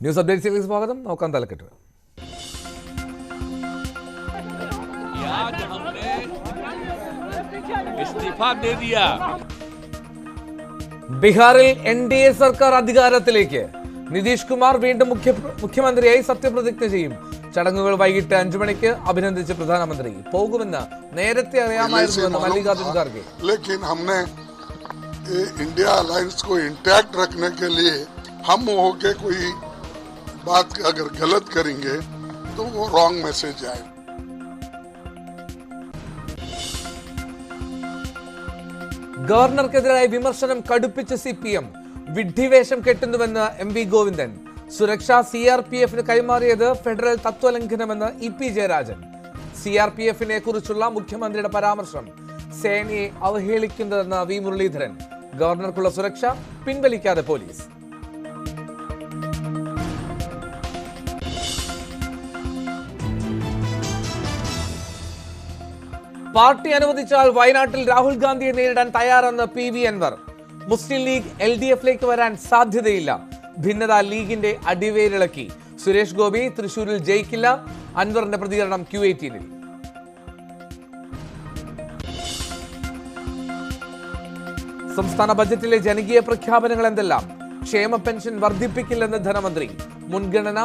News അപ്ഡേറ്റ്സിലേക്ക് സ്വാഗതം നോക്കാം തലക്കെട്ട് कि आज हमने इस्तीफा दे दिया ബീഹാറിൽ എൻ ഡി എ സർക്കാർ അധികാരത്തിലേക്ക് നിതീഷ് കുമാർ വീണ്ടും മുഖ്യ മുഖ്യമന്ത്രിയായി സത്യപ്രതിജ്ഞ ചെയ്യും ചടങ്ങുകൾ വൈകിട്ട് അഞ്ചു മണിക്ക് അഭിനന്ദിച്ച് പ്രധാനമന്ത്രി പോകുമെന്ന് നേരത്തെ पहले से അറിയാമായിരുന്നുവെന്ന് मालूम മല്ലികാർജുൻ था, ഖാർഗെ लेकिन हमने ये इंडिया अलायंस को इंटैक्ट रखने के लिए हम होके कोई बात अगर गलत करेंगे तो वो रॉन्ग मैसेज आए ഗവർണർക്കെതിരായ വിമർശനം കടുപ്പിച്ച് സി പി എം വിഡ്ഢിവേഷം കെട്ടുന്നുവെന്ന് എം വി ഗോവിന്ദൻ സുരക്ഷ സി ആർ പി എഫിന് കൈമാറിയത് federal തത്വലംഘനമെന്ന് E P Jayarajan C R P എഫിനെ കുറിച്ചുള്ള മുഖ്യമന്ത്രിയുടെ പരാമർശം സേനയെ അവഹേളിക്കുന്നതെന്ന് വി മുരളീധരൻ ഗവർണർക്കുള്ള സുരക്ഷ പിൻവലിക്കാതെ പോലീസ് പാർട്ടി അനുവദിച്ചാൽ വയനാട്ടിൽ രാഹുൽ ഗാന്ധിയെ നേരിടാൻ തയ്യാറെന്ന് P V Anvar. Muslim League L D എഫിലേക്ക് വരാൻ സാധ്യതയില്ല. ഭിന്നത ലീഗിന്റെ അടിവേരിളക്കി. സുരേഷ് ഗോപി തൃശൂരിൽ ജയിക്കില്ല. അൻവറിന്റെ പ്രതികരണം ക്യു എയ്റ്റീനിൽ. സംസ്ഥാന ബജറ്റിലെ ജനകീയ പ്രഖ്യാപനങ്ങൾ എന്തെല്ലാം? ക്ഷേമ പെൻഷൻ വർദ്ധിപ്പിക്കില്ലെന്ന് ധനമന്ത്രി. മുൻഗണന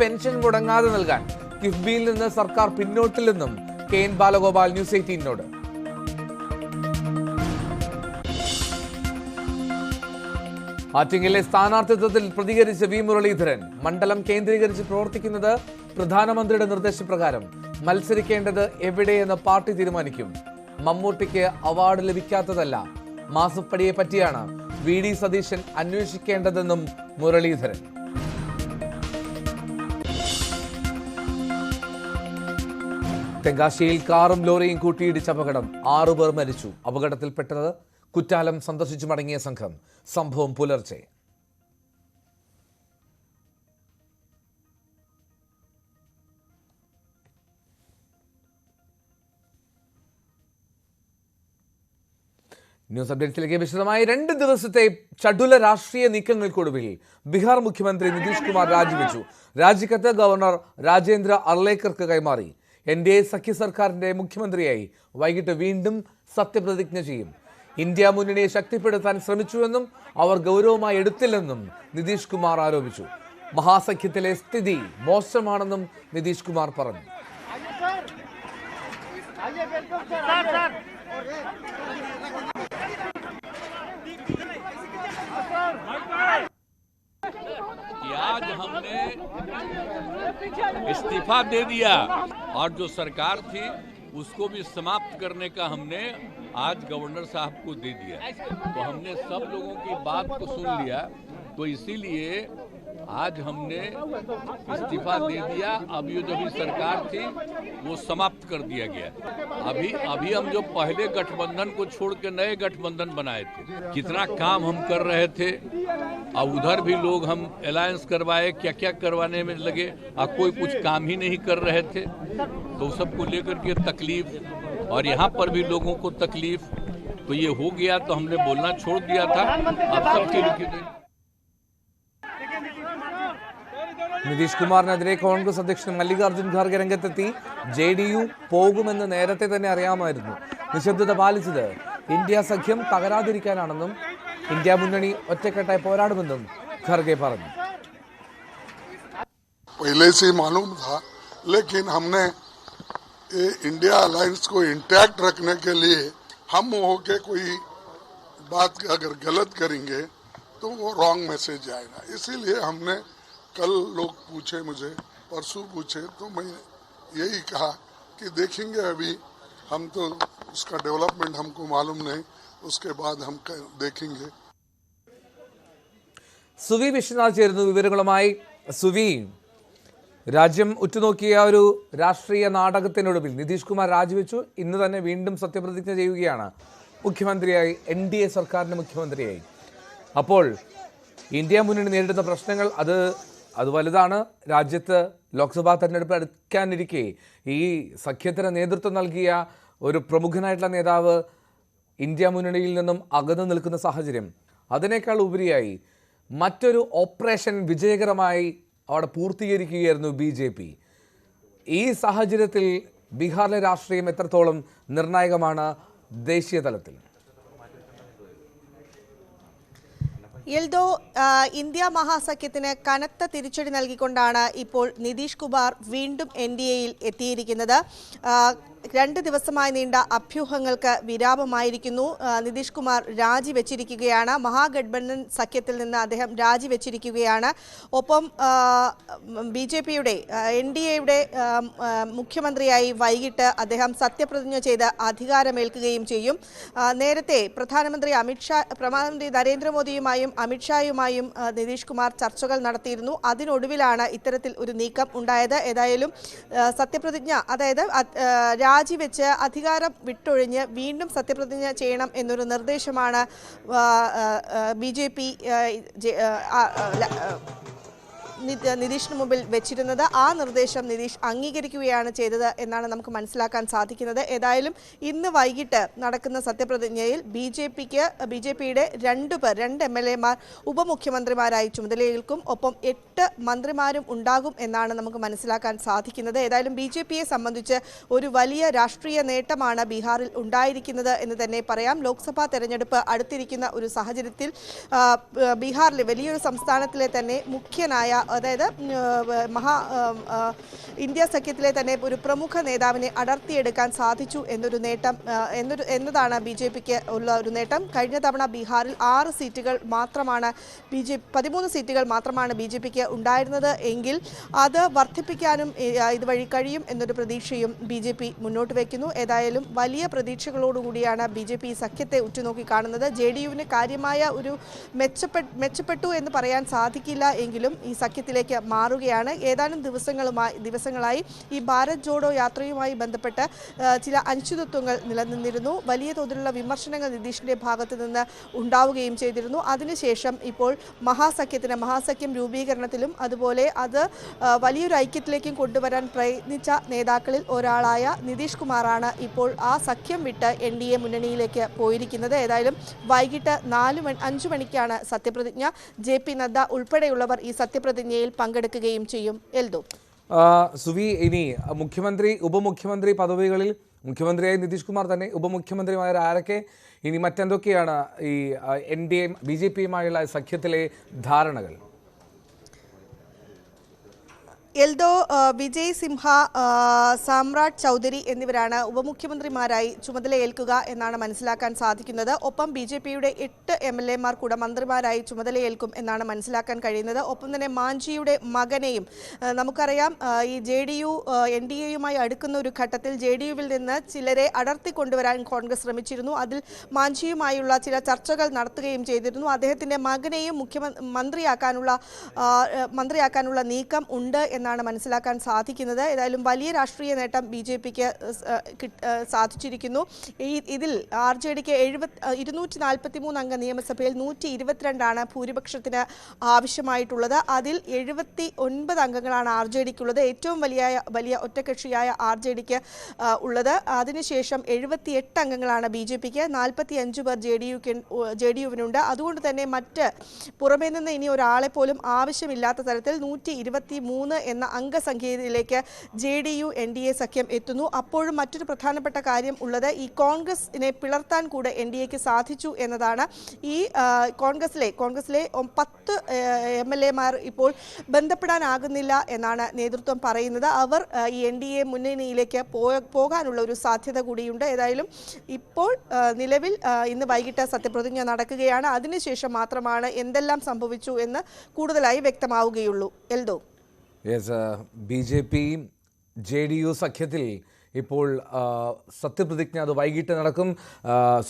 പെൻഷൻ മുടങ്ങാതെ നൽകാൻ. കിഫ്ബിയിൽ നിന്ന് സർക്കാർ പിന്നോട്ടില്ലെന്നും കെ എൻ ബാലഗോപാൽ ന്യൂസ് എയ്റ്റീനോട് ആറ്റിങ്ങിലെ സ്ഥാനാർത്ഥിത്വത്തിൽ പ്രതികരിച്ച വി മുരളീധരൻ മണ്ഡലം കേന്ദ്രീകരിച്ച് പ്രവർത്തിക്കുന്നത് പ്രധാനമന്ത്രിയുടെ നിർദ്ദേശപ്രകാരം. മത്സരിക്കേണ്ടത് എവിടെയെന്ന് പാർട്ടി തീരുമാനിക്കും. മമ്മൂട്ടിക്ക് അവാർഡ് ലഭിക്കാത്തതല്ല. മാസപ്പടിയെ പറ്റിയാണ് വി ഡി സതീശൻ അന്വേഷിക്കേണ്ടതെന്നും മുരളീധരൻ. തെങ്കാശിയിൽ കാറും ലോറിയും കൂട്ടിയിടിച്ച അപകടം. ആറുപേർ മരിച്ചു. അപകടത്തിൽപ്പെട്ടത് കുറ്റാലം സന്ദർശിച്ചു മടങ്ങിയ സംഘം. സംഭവം പുലർച്ചെ. ന്യൂസ് അപ്ഡേറ്റ്സിലേക്ക് വിശദമായി രണ്ട് ദിവസത്തെ ചടുല രാഷ്ട്രീയ നീക്കങ്ങൾക്കൊടുവിൽ ബീഹാർ മുഖ്യമന്ത്രി നിതീഷ് കുമാർ രാജിവെച്ചു. രാജിക്കത്ത് ഗവർണർ രാജേന്ദ്ര അർലേക്കർക്ക് കൈമാറി. എൻ ഡി എ സഖ്യ സർക്കാരിന്റെ മുഖ്യമന്ത്രിയായി വൈകിട്ട് വീണ്ടും സത്യപ്രതിജ്ഞ ചെയ്യും ഇന്ത്യ മുന്നണിയെ ശക്തിപ്പെടുത്താൻ ശ്രമിച്ചുവെന്നും അവർ ഗൗരവമായി എടുത്തില്ലെന്നും നിതീഷ് കുമാർ ആരോപിച്ചു മഹാസഖ്യത്തിലെ സ്ഥിതി മോശമാണെന്നും നിതീഷ് കുമാർ പറഞ്ഞു कि आज हमने इस्तीफा दे दिया और जो सरकार थी, उसको भी समाप्त करने का हमने आज गवर्नर साहब को दे दिया। तो हमने सब लोगों की बात को सुन लिया। तो इसीलिए आज हमने इस्तीफा दे दिया, अब ये जो भी सरकार थी, वो समाप्त कर दिया गया। अभी अभी हम जो पहले गठबंधन को छोड़ के नए गठबंधन बनाए थे, कितना काम हम कर रहे थे, अब उधर भी लोग हम अलायंस करवाए क्या क्या करवाने में लगे और कोई कुछ काम ही नहीं कर रहे थे। तो सबको लेकर के तकलीफ़, और यहाँ पर भी लोगों को तकलीफ़। तो ये हो गया तो हमने बोलना छोड़ दिया था। अब सबके लिए നിതീഷ് കുമാറിനെതിരെ കോൺഗ്രസ് അധ്യക്ഷൻ മല്ലികാർജ്ജുൻ ഖാർഗെ രംഗത്തെത്തി ജെ ഡി യു പോകുമെന്ന് നേരത്തെ തന്നെ അറിയാമായിരുന്നു നിശബ്ദത പാലിച്ചത് ഇന്ത്യ സഖ്യം തകരാതിരിക്കാനാണെന്നും ഇന്ത്യ മുന്നണി ഒറ്റക്കെട്ടായി പോരാടുമെന്നും ഖർഗെ പറഞ്ഞു पहले से ही मालूम था लेकिन हमने ये इंडिया अलायंस को इंटैक्ट रखने के लिए हम होके कोई बात अगर गलत करेंगे तो वो रॉन्ग मैसेज आएगा इसीलिए हमने कल लोग पूछे मुझे परसों पूछे तो मैं यही कहा कि देखेंगे अभी हम तो उसका डेवलपमेंट हमको मालूम नहीं उसके बाद हम क- देखेंगे സുവി വിശ്വനാഥ് ചേരുന്നു വിവരങ്ങളുമായി സുവി രാജ്യം ഉറ്റുനോക്കിയ ഒരു രാഷ്ട്രീയ നാടകത്തിനൊടുവിൽ നിതീഷ് കുമാർ രാജിവെച്ചു ഇന്ന് തന്നെ വീണ്ടും സത്യപ്രതിജ്ഞ ചെയ്യുകയാണ് മുഖ്യമന്ത്രിയായി എൻ ഡി എ സർക്കാരിൻ്റെ മുഖ്യമന്ത്രിയായി അപ്പോൾ ഇന്ത്യ മുന്നണി നേരിടുന്ന പ്രശ്നങ്ങൾ അത് അത് വലുതാണ്. രാജ്യത്ത് ലോക്സഭാ തെരഞ്ഞെടുപ്പ് അടുക്കാനിരിക്കെ ഈ സഖ്യത്തിന് നേതൃത്വം നൽകിയ ഒരു പ്രമുഖനായിട്ടുള്ള നേതാവ് ഇന്ത്യ മുന്നണിയിൽ നിന്നും അകന്നു നിൽക്കുന്ന സാഹചര്യം. അതിനേക്കാൾ ഉപരിയായി മറ്റൊരു ഓപ്പറേഷൻ വിജയകരമായി അവിടെ പൂർത്തീകരിക്കുകയായിരുന്നു ബി ജെ പി. ഈ സാഹചര്യത്തിൽ ബീഹാറിലെ രാഷ്ട്രീയം എത്രത്തോളം നിർണായകമാണ് ദേശീയ തലത്തിൽ? എൽദോ ഇന്ത്യ മഹാസഖ്യത്തിന് കനത്ത തിരിച്ചടി നൽകിക്കൊണ്ടാണ് ഇപ്പോൾ നിതീഷ് കുമാർ വീണ്ടും എൻ ഡി എയിൽ എത്തിയിരിക്കുന്നത്. രണ്ട് ദിവസമായി നീണ്ട അഭ്യൂഹങ്ങൾക്ക് വിരാമമായിരിക്കുന്നു. നിതീഷ് കുമാർ രാജിവെച്ചിരിക്കുകയാണ്. മഹാഗഡ്ബന്ധൻ സഖ്യത്തിൽ നിന്ന് അദ്ദേഹം രാജിവെച്ചിരിക്കുകയാണ്. ഒപ്പം ബി ജെ പിയുടെ എൻ ഡി എയുടെ മുഖ്യമന്ത്രിയായി വൈകിട്ട് അദ്ദേഹം സത്യപ്രതിജ്ഞ ചെയ്ത് അധികാരമേൽക്കുകയും ചെയ്യും. നേരത്തെ പ്രധാനമന്ത്രി അമിത്ഷാ പ്രധാനമന്ത്രി നരേന്ദ്രമോദിയുമായും അമിത്ഷായുമായും നിതീഷ് കുമാർ ചർച്ചകൾ നടത്തിയിരുന്നു. അതിനൊടുവിലാണ് ഇത്തരത്തിൽ ഒരു നീക്കം ഉണ്ടായത്. ഏതായാലും സത്യപ്രതിജ്ഞ അതായത് രാജിവെച്ച് അധികാരം വിട്ടൊഴിഞ്ഞ് വീണ്ടും സത്യപ്രതിജ്ഞ ചെയ്യണം എന്നൊരു നിർദ്ദേശമാണ് ബി ജെ പി നിതീഷിന് മുമ്പിൽ വെച്ചിരുന്നത്. ആ നിർദ്ദേശം നിരീഷ് അംഗീകരിക്കുകയാണ് ചെയ്തത് എന്നാണ് നമുക്ക് മനസ്സിലാക്കാൻ സാധിക്കുന്നത്. ഏതായാലും ഇന്ന് വൈകിട്ട് നടക്കുന്ന സത്യപ്രതിജ്ഞയിൽ ബി ജെ പിക്ക് ബി ജെ പിയുടെ രണ്ടു പേർ രണ്ട് എം എൽ എമാർ ഉപമുഖ്യമന്ത്രിമാരായി ചുമതലയേൽക്കും. ഒപ്പം എട്ട് മന്ത്രിമാരും ഉണ്ടാകും എന്നാണ് നമുക്ക് മനസ്സിലാക്കാൻ സാധിക്കുന്നത്. ഏതായാലും ബി ജെ പിയെ സംബന്ധിച്ച് ഒരു വലിയ രാഷ്ട്രീയ നേട്ടമാണ് ബീഹാറിൽ ഉണ്ടായിരിക്കുന്നത് എന്ന് തന്നെ പറയാം. ലോക്സഭാ തെരഞ്ഞെടുപ്പ് അടുത്തിരിക്കുന്ന ഒരു സാഹചര്യത്തിൽ ബീഹാറിലെ വലിയൊരു സംസ്ഥാനത്തിലെ തന്നെ മുഖ്യനായ അതായത് മഹാ ഇന്ത്യ സഖ്യത്തിലെ തന്നെ ഒരു പ്രമുഖ നേതാവിനെ അടർത്തിയെടുക്കാൻ സാധിച്ചു എന്നൊരു നേട്ടം എന്നൊരു എന്നതാണ് ബി ജെ പിക്ക് ഉള്ള ഒരു നേട്ടം. കഴിഞ്ഞ തവണ ബീഹാറിൽ ആറ് സീറ്റുകൾ മാത്രമാണ് ബി ജെ പതിമൂന്ന് സീറ്റുകൾ മാത്രമാണ് ബി ജെ പിക്ക് ഉണ്ടായിരുന്നത് എങ്കിൽ അത് വർദ്ധിപ്പിക്കാനും ഇതുവഴി കഴിയും എന്നൊരു പ്രതീക്ഷയും ബി ജെ പി മുന്നോട്ട് വയ്ക്കുന്നു ഏതായാലും വലിയ പ്രതീക്ഷകളോടുകൂടിയാണ് ബി ജെ പി സഖ്യത്തെ ഉറ്റുനോക്കി കാണുന്നത്. ജെ ഡി യുവിന് കാര്യമായ ഒരു മെച്ചപ്പെ മെച്ചപ്പെട്ടു എന്ന് പറയാൻ സാധിക്കില്ല എങ്കിലും ഈ സഖ്യത്തിലേക്ക് മാറുകയാണ്. ഏതാനും ദിവസങ്ങളുമായി ദിവസങ്ങളായി ഈ ഭാരത് ജോഡോ യാത്രയുമായി ബന്ധപ്പെട്ട് ചില അനിശ്ചിതത്വങ്ങൾ നിലനിന്നിരുന്നു. വലിയ തോതിലുള്ള വിമർശനങ്ങൾ നിതീഷിന്റെ ഭാഗത്തു നിന്ന് ഉണ്ടാവുകയും ചെയ്തിരുന്നു. അതിനുശേഷം ഇപ്പോൾ മഹാസഖ്യത്തിന് മഹാസഖ്യം രൂപീകരണത്തിലും അതുപോലെ അത് വലിയൊരു ഐക്യത്തിലേക്കും കൊണ്ടുവരാൻ പ്രയത്നിച്ച നേതാക്കളിൽ ഒരാളായ നിതീഷ് കുമാറാണ് ഇപ്പോൾ ആ സഖ്യം വിട്ട് എൻ ഡി എ മുന്നണിയിലേക്ക് പോയിരിക്കുന്നത്. ഏതായാലും വൈകിട്ട് നാല് മണി അഞ്ചു മണിക്കാണ് സത്യപ്രതിജ്ഞ. ജെ പി നദ്ദ ഉൾപ്പെടെയുള്ളവർ ഈ സത്യപ്രതിജ്ഞയിൽ പങ്കെടുക്കുകയും ചെയ്യും. എൽദോ. സുവി ഇനി മുഖ്യമന്ത്രി ഉപമുഖ്യമന്ത്രി പദവികളിൽ മുഖ്യമന്ത്രിയായി നിതീഷ് കുമാർ തന്നെ ഉപമുഖ്യമന്ത്രിമാർ ആരൊക്കെ? ഇനി മറ്റെന്തൊക്കെയാണ് ഈ N D A B J പിയുമായുള്ള സഖ്യത്തിലെ ധാരണകൾ? എൽദോ വിജയ് സിംഹ സാമ്രാട്ട് ചൗധരി എന്നിവരാണ് ഉപമുഖ്യമന്ത്രിമാരായി ചുമതലയേൽക്കുക എന്നാണ് മനസ്സിലാക്കാൻ സാധിക്കുന്നത്. ഒപ്പം ബി ജെ പിയുടെ എട്ട് എം എൽ എമാർ കൂടെ മന്ത്രിമാരായി ചുമതലയേൽക്കും എന്നാണ് മനസ്സിലാക്കാൻ കഴിയുന്നത്. ഒപ്പം തന്നെ മാഞ്ചിയുടെ മകനെയും നമുക്കറിയാം ഈ J D U N D എയുമായി അടുക്കുന്ന ഒരു ഘട്ടത്തിൽ ജെ ഡി യുവിൽ നിന്ന് ചിലരെ അടർത്തി കൊണ്ടുവരാൻ കോൺഗ്രസ് ശ്രമിച്ചിരുന്നു. അതിൽ മാഞ്ചിയുമായുള്ള ചില ചർച്ചകൾ നടത്തുകയും ചെയ്തിരുന്നു. അദ്ദേഹത്തിന്റെ മകനെയും മുഖ്യമന്ത്രി മന്ത്രിയാക്കാനുള്ള നീക്കം ഉണ്ട് എന്നാണ് മനസ്സിലാക്കാൻ സാധിക്കുന്നത്. ഏതായാലും വലിയ രാഷ്ട്രീയ നേട്ടം ബി ജെ പിക്ക് സാധിച്ചിരിക്കുന്നു. ഈ ഇതിൽ ആർ ജെ ഡിക്ക് എഴുപത് ഇരുന്നൂറ്റി നാൽപ്പത്തി മൂന്ന് അംഗ നിയമസഭയിൽ നൂറ്റി ഇരുപത്തിരണ്ടാണ് ഭൂരിപക്ഷത്തിന് ആവശ്യമായിട്ടുള്ളത്. അതിൽ എഴുപത്തി ഒൻപത് അംഗങ്ങളാണ് ആർ ജെ ഡിക്കുള്ളത്. ഏറ്റവും വലിയ വലിയ ഒറ്റകക്ഷിയായ ആർ ജെ ഡിക്ക് ഉള്ളത്. അതിനുശേഷം എഴുപത്തി എട്ട് അംഗങ്ങളാണ് ബി ജെ പിക്ക്. നാൽപ്പത്തി അഞ്ച് പേർ ജെ ഡി യുക്ക് ജെ ഡി യുവിനുണ്ട്. അതുകൊണ്ട് തന്നെ മറ്റ് പുറമേ നിന്ന് ഇനി ഒരാളെ പോലും ആവശ്യമില്ലാത്ത തരത്തിൽ നൂറ്റി ഇരുപത്തി മൂന്ന് എന്ന അംഗസംഖ്യയിലേക്ക് J D U N D A സഖ്യം എത്തുന്നു. അപ്പോഴും മറ്റൊരു പ്രധാനപ്പെട്ട കാര്യം ഉള്ളത് ഈ കോൺഗ്രസിനെ പിളർത്താൻ കൂടെ എൻ ഡി എക്ക് സാധിച്ചു എന്നതാണ്. ഈ കോൺഗ്രസിലെ കോൺഗ്രസിലെ പത്ത് എം എൽ എമാർ ഇപ്പോൾ ബന്ധപ്പെടാനാകുന്നില്ല എന്നാണ് നേതൃത്വം പറയുന്നത്. അവർ ഈ എൻ ഡി എ മുന്നണിയിലേക്ക് പോകാനുള്ള ഒരു സാധ്യത കൂടിയുണ്ട്. ഏതായാലും ഇപ്പോൾ നിലവിൽ ഇന്ന് വൈകിട്ട് സത്യപ്രതിജ്ഞ നടക്കുകയാണ്. അതിനുശേഷം മാത്രമാണ് എന്തെല്ലാം സംഭവിച്ചു എന്ന് കൂടുതലായി വ്യക്തമാവുകയുള്ളൂ. Eldo. Yes B J P J D U സഖ്യത്തിൽ ഇപ്പോൾ സത്യപ്രതിജ്ഞ അത് വൈകിട്ട് നടക്കും.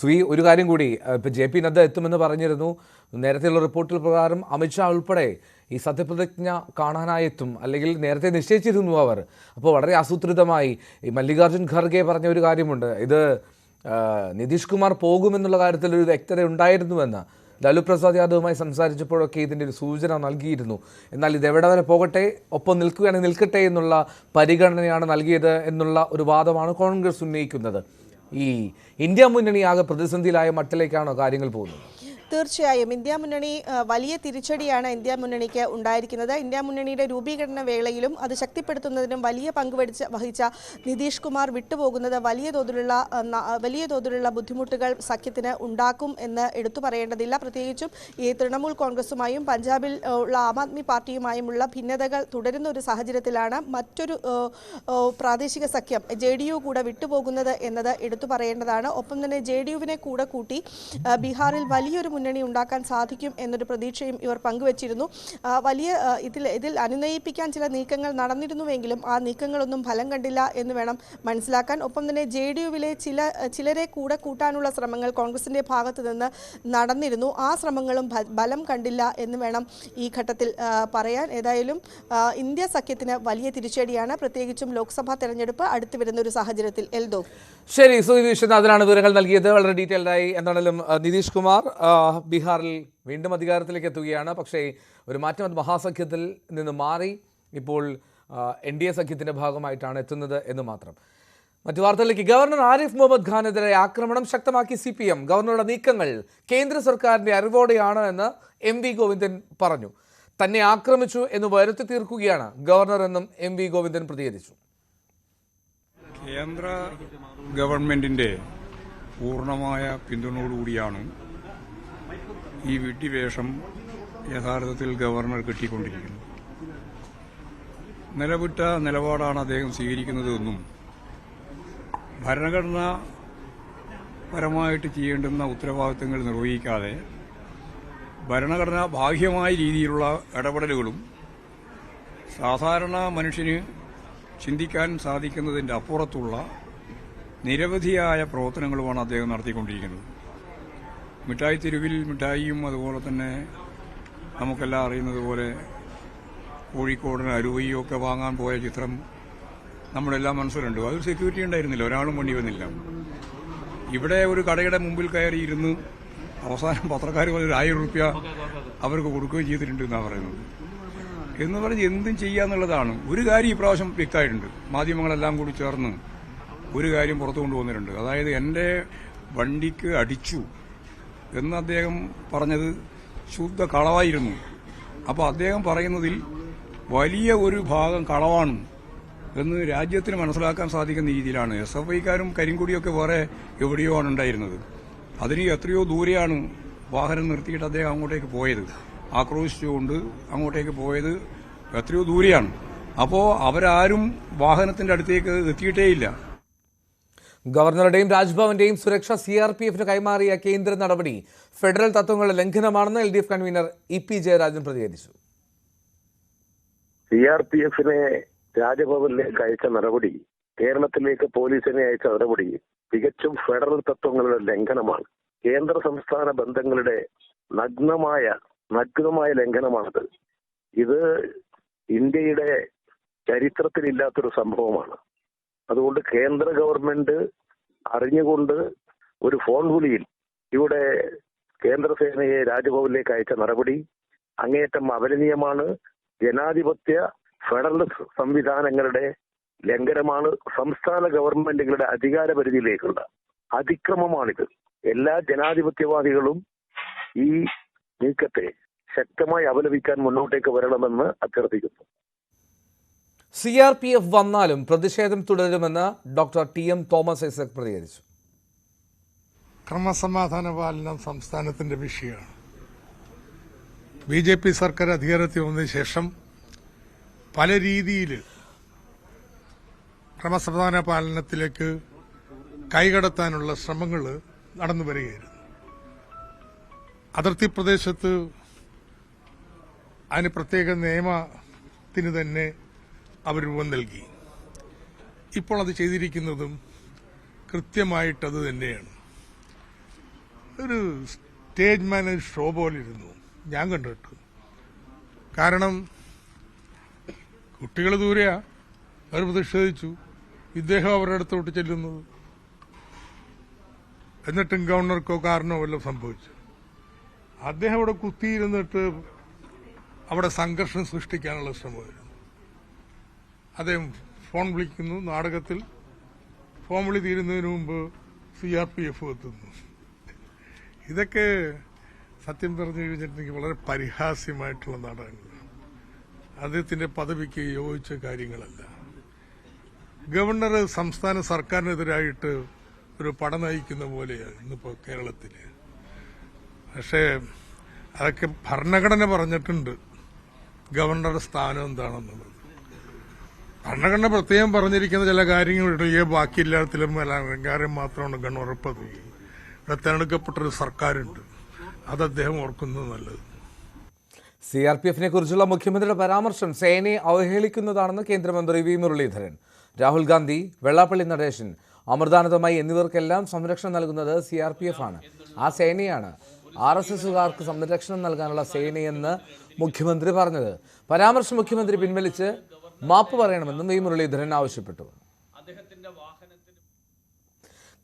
സുയി ഒരു കാര്യം കൂടി ഇപ്പം ജെ പി നദ്ദ എത്തുമെന്ന് പറഞ്ഞിരുന്നു. നേരത്തെയുള്ള റിപ്പോർട്ടിൽ പ്രകാരം അമിത്ഷാ ഉൾപ്പെടെ ഈ സത്യപ്രതിജ്ഞ കാണാനായി എത്തും അല്ലെങ്കിൽ നേരത്തെ നിശ്ചയിച്ചിരുന്നു അവർ. അപ്പോൾ വളരെ ആസൂത്രിതമായി ഈ മല്ലികാർജുൻ ഖർഗെ പറഞ്ഞ ഒരു കാര്യമുണ്ട്. ഇത് നിതീഷ് കുമാർ പോകുമെന്നുള്ള കാര്യത്തിൽ ഒരു വ്യക്തത ഉണ്ടായിരുന്നുവെന്ന് ലാലു പ്രസാദ് യാദവുമായി സംസാരിച്ചപ്പോഴൊക്കെ ഇതിന്റെ ഒരു സൂചന നൽകിയിരുന്നു. എന്നാൽ ഇത് എവിടെ വരെ പോകട്ടെ ഒപ്പം നിൽക്കുകയാണെങ്കിൽ നിൽക്കട്ടെ എന്നുള്ള പരിഗണനയാണ് നൽകിയത് എന്നുള്ള ഒരു വാദമാണ് കോൺഗ്രസ് ഉന്നയിക്കുന്നത്. ഈ ഇന്ത്യ മുന്നണി ആകെ പ്രതിസന്ധിയിലായ മട്ടിലേക്കാണോ കാര്യങ്ങൾ പോകുന്നത്? തീർച്ചയായും. ഇന്ത്യ മുന്നണി വലിയ തിരിച്ചടിയാണ് ഇന്ത്യ മുന്നണിക്ക് ഉണ്ടായിരിക്കുന്നത്. ഇന്ത്യ മുന്നണിയുടെ രൂപീകരണ വേളയിലും അത് ശക്തിപ്പെടുത്തുന്നതിനും വലിയ പങ്ക് വഹിച്ച വഹിച്ച നിതീഷ് കുമാർ വിട്ടുപോകുന്നത് വലിയ തോതിലുള്ള വലിയ തോതിലുള്ള ബുദ്ധിമുട്ടുകൾ സഖ്യത്തിന് ഉണ്ടാക്കും എന്ന് എടുത്തു പറയേണ്ടതില്ല. പ്രത്യേകിച്ചും ഈ തൃണമൂൽ കോൺഗ്രസുമായും പഞ്ചാബിൽ ഉള്ള ആം ആദ്മി പാർട്ടിയുമായുമുള്ള ഭിന്നതകൾ തുടരുന്ന ഒരു സാഹചര്യത്തിലാണ് മറ്റൊരു പ്രാദേശിക സഖ്യം ജെ ഡി യു കൂടെ വിട്ടുപോകുന്നത് എന്നത് എടുത്തു പറയേണ്ടതാണ്. ഒപ്പം തന്നെ ജെ ഡി യുവിനെ കൂടെ കൂട്ടി ബീഹാറിൽ വലിയൊരു മുന്നണി ഉണ്ടാക്കാൻ സാധിക്കും എന്നൊരു പ്രതീക്ഷയും ഇവർ പങ്കുവച്ചിരുന്നു. വലിയ ഇതിൽ ഇതിൽ അനുനയിപ്പിക്കാൻ ചില നീക്കങ്ങൾ നടന്നിരുന്നുവെങ്കിലും ആ നീക്കങ്ങളൊന്നും ഫലം കണ്ടില്ല എന്ന് വേണം മനസ്സിലാക്കാൻ. ഒപ്പം തന്നെ ജെ ഡി യുവിലെ ചില ചിലരെ കൂടെ കൂട്ടാനുള്ള ശ്രമങ്ങൾ കോൺഗ്രസിന്റെ ഭാഗത്ത് നിന്ന് നടന്നിരുന്നു. ആ ശ്രമങ്ങളും ബലം കണ്ടില്ല എന്ന് വേണം ഈ ഘട്ടത്തിൽ പറയാൻ. ഏതായാലും ഇന്ത്യ സഖ്യത്തിന് വലിയ തിരിച്ചടിയാണ്. പ്രത്യേകിച്ചും ലോക്സഭാ തെരഞ്ഞെടുപ്പ് അടുത്തു വരുന്ന ഒരു സാഹചര്യത്തിൽ. എൽദോ. ശരി സുധി വിശ്വനാഥനാണ് വിവരങ്ങൾ നൽകിയത്. വളരെ ഡീറ്റെയിൽഡായി. എന്താണെങ്കിലും നിതീഷ് കുമാർ ബീഹാറിൽ വീണ്ടും അധികാരത്തിലേക്ക് എത്തുകയാണ്. പക്ഷേ ഒരു മാറ്റം അത് മഹാസഖ്യത്തിൽ നിന്ന് മാറി ഇപ്പോൾ എൻ ഡി എ സഖ്യത്തിന്റെ ഭാഗമായിട്ടാണ് എത്തുന്നത് എന്ന് മാത്രം. മറ്റു വാർത്തകളിലേക്ക്. ഗവർണർ ആരിഫ് മുഹമ്മദ് ഖാനെതിരെ ആക്രമണം ശക്തമാക്കി സി പി എം. ഗവർണറുടെ നീക്കങ്ങൾ കേന്ദ്ര സർക്കാരിന്റെ അറിവോടെയാണ് എന്ന് എം വി ഗോവിന്ദൻ പറഞ്ഞു. തന്നെ ആക്രമിച്ചു എന്ന് വരുത്തി തീർക്കുകയാണ് ഗവർണർ എന്നും എം വി ഗോവിന്ദൻ പ്രതികരിച്ചു. കേന്ദ്ര ഗവൺമെന്റിന്റെ പൂർണമായ പിന്തുണയോടുകൂടിയാണ് ഈ വിട്ടിവേഷം യഥാർത്ഥത്തിൽ ഗവർണർ കിട്ടിക്കൊണ്ടിരിക്കുന്നു. നിലവിട്ട നിലപാടാണ് അദ്ദേഹം സ്വീകരിക്കുന്നതെന്നും ഭരണഘടന പരമായിട്ട് ചെയ്യേണ്ടുന്ന ഉത്തരവാദിത്തങ്ങൾ നിർവഹിക്കാതെ ഭരണഘടന ബാഹ്യമായ രീതിയിലുള്ള ഇടപെടലുകളും സാധാരണ മനുഷ്യന് ചിന്തിക്കാൻ സാധിക്കുന്നതിന്റെ അപ്പുറത്തുള്ള നിരവധിയായ പ്രവർത്തനങ്ങളുമാണ് അദ്ദേഹം നടത്തിക്കൊണ്ടിരിക്കുന്നത്. മിഠായി തെരുവിൽ മിഠായിയും അതുപോലെ തന്നെ നമുക്കെല്ലാം അറിയുന്നത് പോലെ കോഴിക്കോടിന് അരുവയും ഒക്കെ വാങ്ങാൻ പോയ ചിത്രം നമ്മളെല്ലാം മനസ്സിലുണ്ട്. അതിൽ സെക്യൂരിറ്റി ഉണ്ടായിരുന്നില്ല. ഒരാളും വണ്ടി വന്നില്ല. ഇവിടെ ഒരു കടയുടെ മുമ്പിൽ കയറി ഇരുന്ന് അവസാനം പത്രക്കാർ ഒരു ആയിരം റുപ്യ അവർക്ക് കൊടുക്കുകയും ചെയ്തിട്ടുണ്ട് എന്നാണ് പറയുന്നത്. എന്ന് പറഞ്ഞ് എന്തും ചെയ്യാന്നുള്ളതാണ് ഒരു കാര്യം ഇപ്രാവശ്യം വ്യക്തമായിട്ടുണ്ട്. മാധ്യമങ്ങളെല്ലാം കൂടി ചേർന്ന് ഒരു കാര്യം പുറത്തു കൊണ്ടുവന്നിട്ടുണ്ട്. അതായത് എന്റെ വണ്ടിക്ക് അടിച്ചു. എന്ന് അദ്ദേഹം പറഞ്ഞത് ശുദ്ധ കളവായിരുന്നു. അപ്പോൾ അദ്ദേഹം പറയുന്നതിൽ വലിയ ഒരു ഭാഗം കളവാണ് എന്ന് രാജ്യത്തിന് മനസ്സിലാക്കാൻ സാധിക്കുന്ന രീതിയിലാണ്. എസ് എഫ് ഐക്കാരും കരിങ്കുടിയൊക്കെ വേറെ എവിടെയോ ആണ് ഉണ്ടായിരുന്നത്. അതിന് എത്രയോ ദൂരെയാണ് വാഹനം നിർത്തിയിട്ട് അദ്ദേഹം അങ്ങോട്ടേക്ക് പോയത്. ആക്രോശിച്ചുകൊണ്ട് അങ്ങോട്ടേക്ക് പോയത് എത്രയോ ദൂരെയാണ്. അപ്പോൾ അവരാരും വാഹനത്തിന്റെ അടുത്തേക്ക് എത്തിയിട്ടേയില്ല. ഗവർണറുടെയും രാജ്ഭവന്റെയും സുരക്ഷ സി ആർ പി എഫിന് കൈമാറിയ കേന്ദ്ര നടപടി ഫെഡറൽ തത്വങ്ങളുടെ ലംഘനമാണെന്ന് L D F convener E P Jayarajan പ്രതികരിച്ചു. സി ആർ പി എഫിനെ രാജ്ഭവനിലേക്ക് അയച്ച നടപടി കേരളത്തിലേക്ക് പോലീസിനെ അയച്ച നടപടി തികച്ചും ഫെഡറൽ തത്വങ്ങളുടെ ലംഘനമാണ്. കേന്ദ്ര സംസ്ഥാന ബന്ധങ്ങളുടെ നഗ്നമായ നഗ്നമായ ലംഘനമാണത്. ഇത് ഇന്ത്യയുടെ ചരിത്രത്തിലില്ലാത്തൊരു സംഭവമാണ്. അതുകൊണ്ട് കേന്ദ്ര ഗവൺമെന്റ് അറിഞ്ഞുകൊണ്ട് ഒരു ഫോൺ വിളിയിൽ ഇവിടെ കേന്ദ്രസേനയെ രാജ്ഭവനിലേക്ക് അയച്ച നടപടി അങ്ങേയറ്റം അപലനീയമാണ്. ജനാധിപത്യ ഫെഡറൽ സംവിധാനങ്ങളുടെ ലംഘനമാണ്. സംസ്ഥാന ഗവൺമെന്റുകളുടെ അധികാര പരിധിയിലേക്കുള്ള അതിക്രമമാണിത്. എല്ലാ ജനാധിപത്യവാദികളും ഈ നീക്കത്തെ ശക്തമായി അപലപിക്കാൻ മുന്നോട്ടേക്ക് വരണമെന്ന് അഭ്യർത്ഥിക്കുന്നു. സി ആർ പി എഫ് വന്നാലും പ്രതിഷേധം തുടരുമെന്ന് doctor T M Thomas Isaac പ്രതികരിച്ചു. ക്രമസമാധാന പാലനം സംസ്ഥാനത്തിന്റെ വിഷയമാണ്. ബി ജെ പി സർക്കാർ അധികാരത്തിൽ വന്നതിന് ശേഷം പല രീതിയിൽ ക്രമസമാധാന പാലനത്തിലേക്ക് കൈകടത്താനുള്ള ശ്രമങ്ങൾ നടന്നു വരികയായിരുന്നു. അതിർത്തി പ്രദേശത്ത് അതിന് പ്രത്യേക നിയമത്തിന് തന്നെ അവർ രൂപം നൽകി. ഇപ്പോൾ അത് ചെയ്തിരിക്കുന്നതും കൃത്യമായിട്ടത് തന്നെയാണ്. ഒരു സ്റ്റേജ് മാനേജ് ഷോ പോലെ ഇരുന്നു ഞാൻ കണ്ടിട്ട്. കാരണം കുട്ടികൾ ദൂരെയാ. അവർ പ്രതിഷേധിച്ചു. ഇദ്ദേഹം അവരുടെ അടുത്തോട്ട് ചെല്ലുന്നത്. എന്നിട്ടും ഗവർണർക്കോ കാരണോ വല്ലതും സംഭവിച്ചു. അദ്ദേഹം അവിടെ കുത്തിയിരുന്നിട്ട് അവിടെ സംഘർഷം സൃഷ്ടിക്കാനുള്ള ശ്രമമായിരുന്നു അദ്ദേഹം ഫോൺ വിളിക്കുന്നു. നാടകത്തിൽ ഫോൺ വിളി തീരുന്നതിന് മുമ്പ് സി ആർ പി എഫ് എത്തുന്നു. ഇതൊക്കെ സത്യം പറഞ്ഞു കഴിഞ്ഞിട്ടുണ്ടെങ്കിൽ വളരെ പരിഹാസ്യമായിട്ടുള്ള നാടകങ്ങളാണ്. അദ്ദേഹത്തിന്റെ പദവിക്ക് യോജിച്ച കാര്യങ്ങളല്ല. ഗവർണർ സംസ്ഥാന സർക്കാരിനെതിരായിട്ട് ഒരു പട നയിക്കുന്ന പോലെയാണ് ഇന്നിപ്പോ കേരളത്തിൽ. പക്ഷേ അതൊക്കെ ഭരണഘടന പറഞ്ഞിട്ടുണ്ട്. ഗവർണറുടെ സ്ഥാനം എന്താണെന്നുള്ളത്. ഭരണഘടന പ്രത്യേകം പറഞ്ഞിരിക്കുന്ന ചില കാര്യങ്ങളുണ്ട്. ഈ ബാക്കിയില്ലാത്തിലും അലങ്കാരം മാത്രമാണ് ഗണുറപ്പത് ഇവിടെ തെരഞ്ഞെടുക്കപ്പെട്ടൊരു സർക്കാരുണ്ട്. അത് അദ്ദേഹം ഓർക്കുന്നത് നല്ലത്. സി ആർ പി എഫിനെ കുറിച്ചുള്ള മുഖ്യമന്ത്രിയുടെ പരാമർശം സേനയെ അവഹേളിക്കുന്നതാണെന്ന് കേന്ദ്രമന്ത്രി വി മുരളീധരൻ. രാഹുൽ ഗാന്ധി വെള്ളാപ്പള്ളി നടേശൻ അമൃതാനന്ദമായി എന്നിവർക്കെല്ലാം സംരക്ഷണം നൽകുന്നത് സി ആർ പി എഫ് ആണ് ആ സേനയാണ്. ആർ എസ് എസുകാർക്ക് സംരക്ഷണം നൽകാനുള്ള സേനയെന്ന് മുഖ്യമന്ത്രി പറഞ്ഞത്. പരാമർശം മുഖ്യമന്ത്രി പിൻവലിച്ച് മാപ്പ് പറയണമെന്നും വി മുരളീധരൻ ആവശ്യപ്പെട്ടു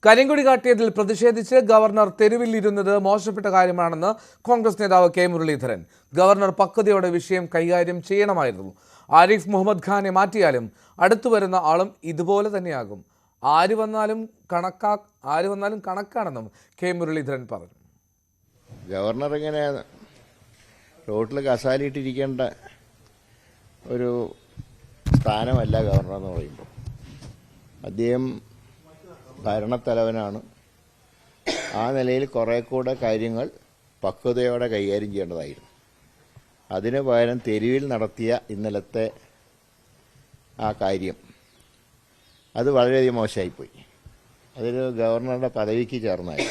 കരിങ്കുടി കാട്ടിയതിൽ പ്രതിഷേധിച്ച് ഗവർണർ തെരുവിലിരുന്നത് മോശപ്പെട്ട കാര്യമാണെന്ന് കോൺഗ്രസ് നേതാവ് കെ മുരളീധരൻ. ഗവർണർ പക്വതയോടെ വിഷയം കൈകാര്യം ചെയ്യണമായിരുന്നു. ആരിഫ് മുഹമ്മദ് ഖാനെ മാറ്റിയാലും അടുത്തു വരുന്ന ആളും ഇതുപോലെ തന്നെയാകും. ആര് വന്നാലും കണക്കാ ആര് വന്നാലും കണക്കാണെന്നും കെ മുരളീധരൻ പറഞ്ഞു. ഗവർണർ ഇങ്ങനെ റോട്ടിൽ കസാലിട്ടിരിക്കേണ്ട ഒരു സ്ഥാനമല്ല ഗവർണർ എന്ന് പറയുമ്പോൾ. അദ്ദേഹം ഭരണത്തലവനാണ്. ആ നിലയിൽ കുറെ കൂടെ കാര്യങ്ങൾ പക്വതയോടെ കൈകാര്യം ചെയ്യേണ്ടതായിരുന്നു. അതിനു പകരം തെരുവിൽ നടത്തിയ ഇന്നലത്തെ ആ കാര്യം അത് വളരെയധികം മോശമായിപ്പോയി. അതൊരു ഗവർണറുടെ പദവിക്ക് ചേർന്നായി.